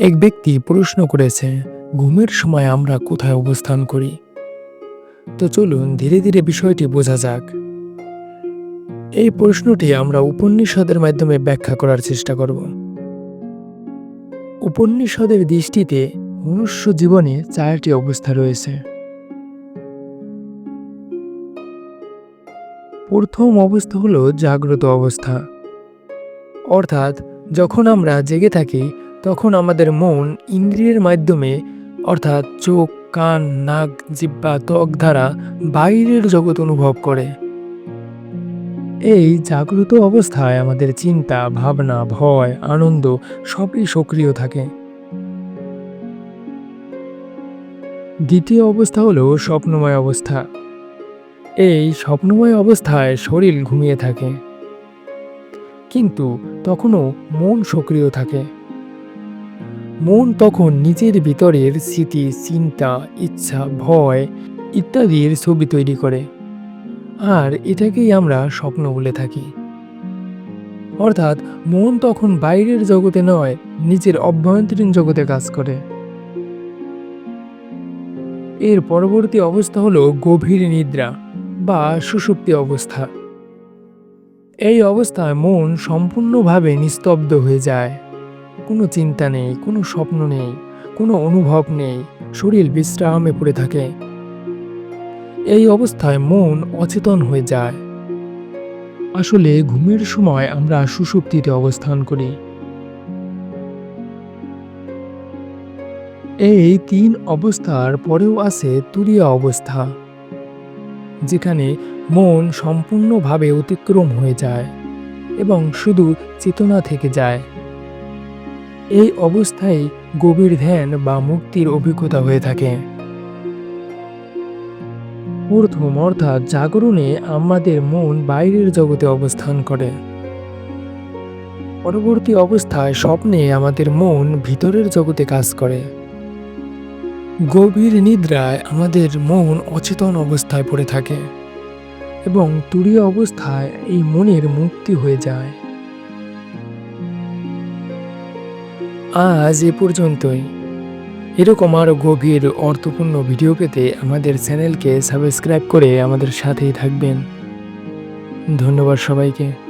এক ব্যক্তি প্রশ্ন করেছে, ঘুমের সময় আমরা কোথায় অবস্থান করি? তো চলুন ধীরে ধীরে বিষয়টি বোঝা যাক। এই প্রশ্নটি আমরা উপনিষদের মাধ্যমে ব্যাখ্যা করার চেষ্টা করব। উপনিষদের দৃষ্টিতে মনুষ্য জীবনে চারটি অবস্থা রয়েছে। প্রথম অবস্থা হলো জাগ্রত অবস্থা। অর্থাৎ যখন আমরা জেগে থাকি তখন আমাদের মন ইন্দ্রিয়ের মাধ্যমে, অর্থাৎ চোখ, কান, নাক, জিব্বা, ত্বক দ্বারা বাইরের জগৎ অনুভব করে। এই জাগ্রত অবস্থায় আমাদের চিন্তা, ভাবনা, ভয়, আনন্দ সবই সক্রিয় থাকে। দ্বিতীয় অবস্থা হলো স্বপ্নময় অবস্থা। এই স্বপ্নময় অবস্থায় শরীর ঘুমিয়ে থাকে। কিন্তু তখনও মন সক্রিয় থাকে। মন তখন নিজের ভিতরের স্মৃতি, চিন্তা, ইচ্ছা, ভয় ইত্যাদির ছবি তৈরি করে। আর এটাকেই আমরা স্বপ্ন বলে থাকি। অর্থাৎ মন তখন বাইরের জগতে নয়, নিজের অভ্যন্তরীণ জগতে কাজ করে। এর পরবর্তী অবস্থা হলো গভীর নিদ্রা বা সুষুপ্তি অবস্থা। এই অবস্থায় মন সম্পূর্ণভাবে নিস্তব্ধ হয়ে যায়। কোনো চিন্তা নেই, কোনো স্বপ্ন নেই, কোনো অনুভব নেই, শরীর বিশ্রামে পড়ে থাকে। এই অবস্থায় মন অচেতন হয়ে যায়। আসলে ঘুমের সময় আমরা সুষুপ্তিতে অবস্থান করি। এই তিন অবস্থার পরেও আছে তুরিয়া অবস্থা, যেখানে মন সম্পূর্ণভাবে অতিক্রম হয়ে যায় এবং শুধু চেতনা থেকে যায়। এই অবস্থায় গভীর ধ্যান বা মুক্তির অভিজ্ঞতা হয়ে থাকে। প্রথম অর্থাৎ জাগরণে আমাদের মন বাইরের জগতে অবস্থান করে। পরবর্তী অবস্থায় স্বপ্নে আমাদের মন ভিতরের জগতে কাজ করে। গভীর নিদ্রায় আমাদের মন অচেতন অবস্থায় পড়ে থাকে এবং তুরীয় অবস্থায় এই মনের মুক্তি হয়ে যায়। আজ এ পর্যন্তই। এরকম আরও গভীর, অর্থপূর্ণ ভিডিও পেতে আমাদের চ্যানেলকে সাবস্ক্রাইব করে আমাদের সাথেই থাকবেন। ধন্যবাদ সবাইকে।